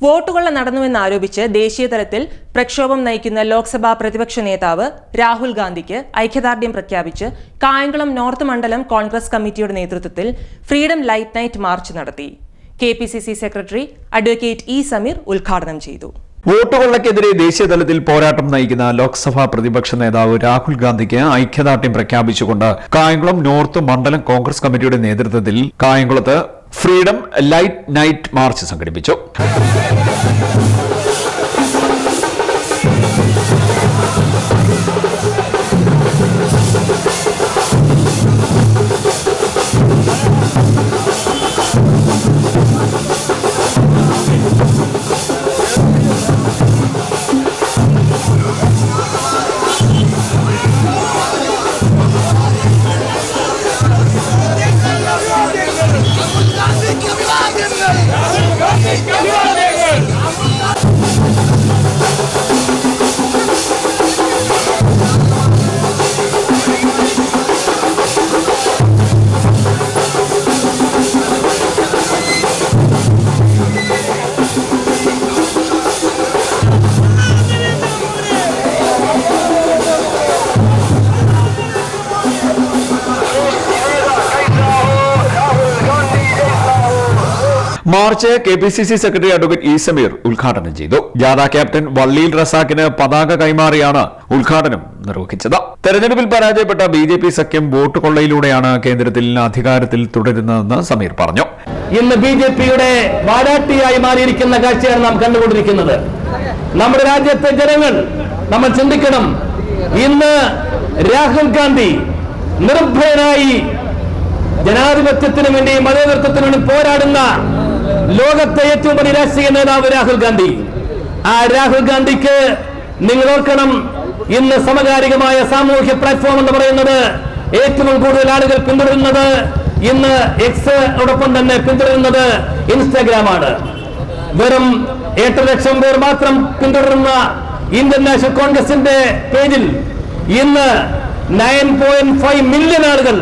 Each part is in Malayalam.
വോട്ടുകൊള്ള നടന്നുവെന്നാരോപിച്ച് ദേശീയ തലത്തിൽ പ്രക്ഷോഭം നയിക്കുന്ന ലോക്സഭാ പ്രതിപക്ഷ നേതാവ് രാഹുൽ ഗാന്ധിക്ക് ഐക്യദാർഢ്യം പ്രഖ്യാപിച്ച് കായംകുളം നോർത്ത് മണ്ഡലം കോൺഗ്രസ് കമ്മിറ്റിയുടെ നേതൃത്വത്തിൽ ഫ്രീഡം ലൈറ്റ് നൈറ്റ് മാർച്ച് നടത്തി. K P C C secretary advocate E Sameer ഉദ്ഘാടനം ചെയ്തു. വോട്ടുകൊള്ളക്കെതിരെ ദേശീയതലത്തിൽ പോരാട്ടം നയിക്കുന്ന ലോക്സഭാ പ്രതിപക്ഷ നേതാവ് രാഹുൽ ഗാന്ധിക്ക് ഐക്യദാർഢ്യം പ്രഖ്യാപിച്ചുകൊണ്ട് കായംകുളം നോർത്ത് മണ്ഡലം കോൺഗ്രസ് കമ്മിറ്റിയുടെ നേതൃത്വത്തിൽ കായംകുളത്ത് ഫ്രീഡം ലൈറ്റ് നൈറ്റ് മാർച്ച് സംഘടിപ്പിച്ചു. March K P C C secretary advocate E Sameer ഉദ്ഘാടനം ചെയ്തു. ജാഥ ക്യാപ്റ്റൻ വള്ളിയിൽ റസാക്കിന് പതാക കൈമാറിയാണ് ഉദ്ഘാടനം നിർവഹിച്ചത്. തെരഞ്ഞെടുപ്പിൽ പരാജയപ്പെട്ട ബി ജെ പി സഖ്യം വോട്ട് കൊള്ളയിലൂടെയാണ് കേന്ദ്രത്തിൽ അധികാരത്തിൽ തുടരുന്നതെന്ന് സമീർ പറഞ്ഞു. ഇന്ന് ബി ജെ പിയുടെ വാരാട്ടിയായി മാറിയിരിക്കുന്ന കാഴ്ചയാണ് നാം കണ്ടുകൊണ്ടിരിക്കുന്നത്. നമ്മുടെ രാജ്യത്തെ ജനങ്ങൾ നമ്മൾ ചിന്തിക്കണം. ഇന്ന് രാഹുൽ ഗാന്ധി നിർഭയനായി ജനാധിപത്യത്തിനു വേണ്ടി മതേതൃത്വത്തിനു വേണ്ടി പോരാടുന്ന ലോകത്തെ ഏറ്റവും വലിയ രാഷ്ട്രീയ നേതാവ് രാഹുൽ ഗാന്ധി. ആ രാഹുൽ ഗാന്ധിക്ക് നിങ്ങൾ ഓർക്കണം ഇന്ന് സമകാലികമായ സാമൂഹ്യ പ്ലാറ്റ്ഫോം എന്ന് പറയുന്നത് ഏറ്റവും കൂടുതൽ ആളുകൾ പിന്തുടരുന്നത് ഇന്ന് എക്സ് എക്സോടൊപ്പം തന്നെ പിന്തുടരുന്നത് ഇൻസ്റ്റാഗ്രാമാണ് വെറും എട്ട് ലക്ഷം പേർ മാത്രം പിന്തുടരുന്ന ഇന്ത്യൻ നാഷണൽ കോൺഗ്രസിന്റെ പേജിൽ ഇന്ന് നയൻ പോയിന്റ് ഫൈവ് മില്യൺ ആളുകൾ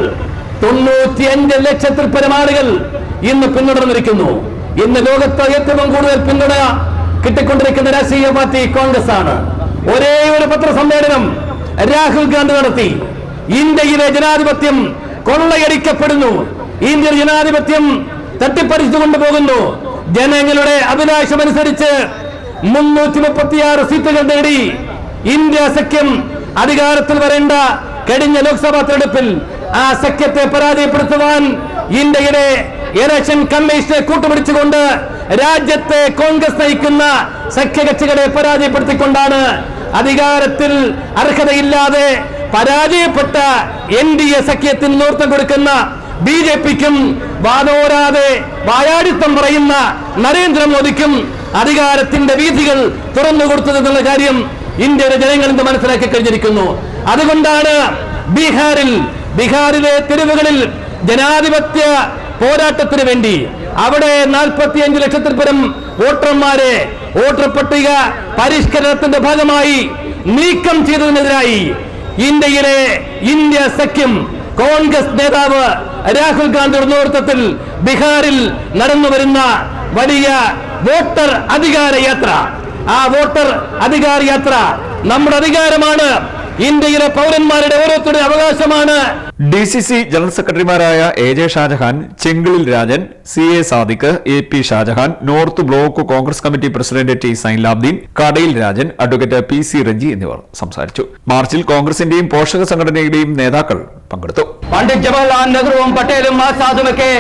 തൊണ്ണൂറ്റി അഞ്ച് ലക്ഷത്തിൽ പരം ആളുകൾ ഇന്ന് പിന്തുടർന്നിരിക്കുന്നു. ഇന്ന് ലോകത്ത് ഏറ്റവും കൂടുതൽ പിന്തുണ കിട്ടിക്കൊണ്ടിരിക്കുന്ന രാഷ്ട്രീയ പാർട്ടി കോൺഗ്രസ് ആണ് ഒരേ ഒരു പത്രസമ്മേളനം രാഹുൽ ഗാന്ധി നടത്തി. ഇന്ത്യയിലെ ജനാധിപത്യം കൊള്ളയടിക്കപ്പെടുന്നു. ഇന്ത്യൻ ജനാധിപത്യം തട്ടിപ്പറിച്ചു കൊണ്ടുപോകുന്നു ജനങ്ങളുടെ അഭിലാഷമനുസരിച്ച് മുന്നൂറ്റി മുപ്പത്തിയാറ് സീറ്റുകൾ നേടി. ഇന്ത്യ സഖ്യം അധികാരത്തിൽ വരേണ്ട കഴിഞ്ഞ ലോക്സഭാ തെരഞ്ഞെടുപ്പിൽ ആ സഖ്യത്തെ പരാജയപ്പെടുത്തുവാൻ ഇന്ത്യയുടെ ഇലക്ഷൻ കമ്മീഷനെ കൂട്ടുപിടിച്ചുകൊണ്ട് രാജ്യത്തെ കോൺഗ്രസ് നയിക്കുന്ന സഖ്യകക്ഷികളെ പരാജയപ്പെടുത്തിക്കൊണ്ടാണ് അധികാരത്തിൽ അർഹതയില്ലാതെ പരാജയപ്പെട്ട എൻ ഡി എ സഖ്യത്തിന് നേതൃത്വം കൊടുക്കുന്ന ബി ജെ പിക്കും വാദോരാതെ വായാടിത്തം പറയുന്ന നരേന്ദ്രമോദിക്കും അധികാരത്തിന്റെ വീഥികൾ തുറന്നു കൊടുത്തതെന്നുള്ള കാര്യം ഇന്ത്യയുടെ ജനങ്ങൾ ഇന്ന് മനസ്സിലാക്കി കഴിഞ്ഞിരിക്കുന്നു. അതുകൊണ്ടാണ് ബീഹാറിൽ ബീഹാറിലെ തെരുവുകളിൽ ജനാധിപത്യ പോരാട്ടത്തിന് വേണ്ടി അവിടെ നാൽപ്പത്തിയഞ്ച് ലക്ഷത്തിൽ പരം വോട്ടർമാരെ വോട്ടർ പട്ടിക പരിഷ്കരണത്തിന്റെ ഭാഗമായി നീക്കം ചെയ്തതിനെതിരായി ഇന്ത്യയിലെ ഇന്ത്യ സഖ്യം കോൺഗ്രസ് നേതാവ് രാഹുൽ ഗാന്ധിയുടെ നേതൃത്വത്തിൽ ബീഹാറിൽ നടന്നു വരുന്ന വലിയ വോട്ടർ അധികാര യാത്ര. ആ വോട്ടർ അധികാര യാത്ര നമ്മുടെ അധികാരമാണ്. ഇന്ത്യയിലെ പൗരന്മാരുടെ ഓരോരുത്തരുടെ അവകാശമാണ്. ഡി സി സി ജനറൽ സെക്രട്ടറിമാരായ A J Shajahan ചെങ്കിളിൽ Rajan C A Sadiq A P Shajahan north block Congress committee president T Sainulabdeen കടയിൽ Rajan advocate P C Ranji എന്നിവർ സംസാരിച്ചു. മാർച്ചിൽ കോൺഗ്രസിന്റെയും പോഷക സംഘടനയുടെയും നേതാക്കൾ പങ്കെടുത്തു. പണ്ഡിറ്റ് ജവഹർലാൽ നെഹ്റുവും പട്ടേലും ആസാദുമൊക്കെ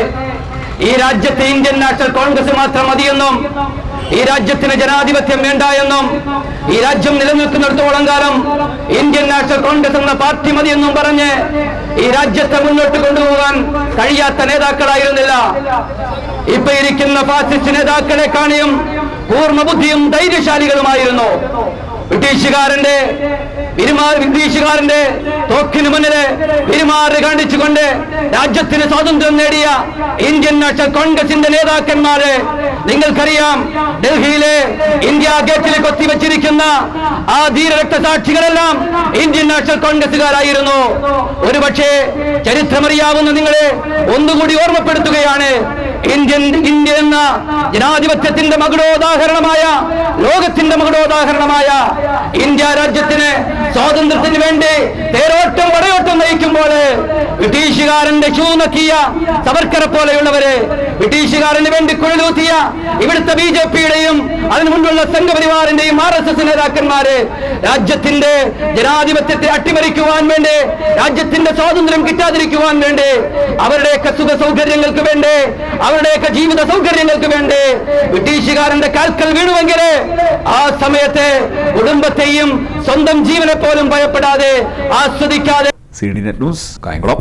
ഈ രാജ്യത്തെ ഇന്ത്യൻ നാഷണൽ കോൺഗ്രസ് മാത്രം മതിയെന്നും ഈ രാജ്യത്തിന് ജനാധിപത്യം വേണ്ട എന്നും ഈ രാജ്യം നിലനിൽക്കുന്നിടത്തോളം കാലം ഇന്ത്യൻ നാഷണൽ കോൺഗ്രസ് എന്ന പാർട്ടി മതിയെന്നും പറഞ്ഞ് ഈ രാജ്യത്തെ മുന്നോട്ട് കൊണ്ടുപോകാൻ കഴിയാത്ത നേതാക്കളായിരുന്നില്ല. ഇപ്പൊ ഇരിക്കുന്ന ഫാസിസ്റ്റ് നേതാക്കളെ കാണിയും പൂർണബുദ്ധിയും ധൈര്യശാലികളുമായിരുന്നു. ബ്രിട്ടീഷുകാരന്റെ ബ്രിട്ടീഷുകാരന്റെ തോക്കിന് മുന്നിൽ പെരുമാറി കാണിച്ചുകൊണ്ട് രാജ്യത്തിന് സ്വാതന്ത്ര്യം നേടിയ ഇന്ത്യൻ നാഷണൽ കോൺഗ്രസിന്റെ നേതാക്കന്മാര് നിങ്ങൾക്കറിയാം ഡൽഹിയിലെ ഇന്ത്യ ഗേറ്റിൽ കൊത്തിവെച്ചിരിക്കുന്ന ആ ധീര രക്തസാക്ഷികളെല്ലാം ഇന്ത്യൻ നാഷണൽ കോൺഗ്രസുകാരായിരുന്നു ഒരുപക്ഷെ ചരിത്രമറിയാവുന്ന നിങ്ങളെ ഒന്നുകൂടി ഓർമ്മപ്പെടുത്തുകയാണ്. ഇന്ത്യൻ ഇന്ത്യ എന്ന ജനാധിപത്യത്തിന്റെ മകുടോദാഹരണമായ ലോകത്തിന്റെ മകുടോദാഹരണമായ ഇന്ത്യ രാജ്യത്തിന് സ്വാതന്ത്ര്യത്തിന് വേണ്ടി തേരോട്ടം പടയോട്ടം നയിക്കുമ്പോൾ ബ്രിട്ടീഷുകാരന്റെ ഷൂ നക്കിയ പോലെയുള്ളവര് ബ്രിട്ടീഷുകാരന് വേണ്ടി കുഴലൂത്തിയ ഇവിടുത്തെ ബി ജെ പിയുടെയും അതിനു മുൻപുള്ള സംഘപരിവാറിന്റെയും ആർ എസ് എസ് നേതാക്കന്മാര് രാജ്യത്തിന്റെ ജനാധിപത്യത്തെ അട്ടിമറിക്കുവാൻ വേണ്ടി രാജ്യത്തിന്റെ സ്വാതന്ത്ര്യം കിട്ടാതിരിക്കുവാൻ വേണ്ടി അവരുടെയൊക്കെ സുഖ സൗകര്യങ്ങൾക്ക് വേണ്ടി അവരുടെയൊക്കെ ജീവിത സൗകര്യങ്ങൾക്ക് വേണ്ടി ബ്രിട്ടീഷുകാരന്റെ കാൽക്കൽ വീണുവെങ്കിൽ ആ സമയത്തെ കുടുംബത്തെയും സ്വന്തം ജീവനെ പോലും ഭയപ്പെടാതെ ആസ്വദിക്കാതെ C D net news Kayamkulam.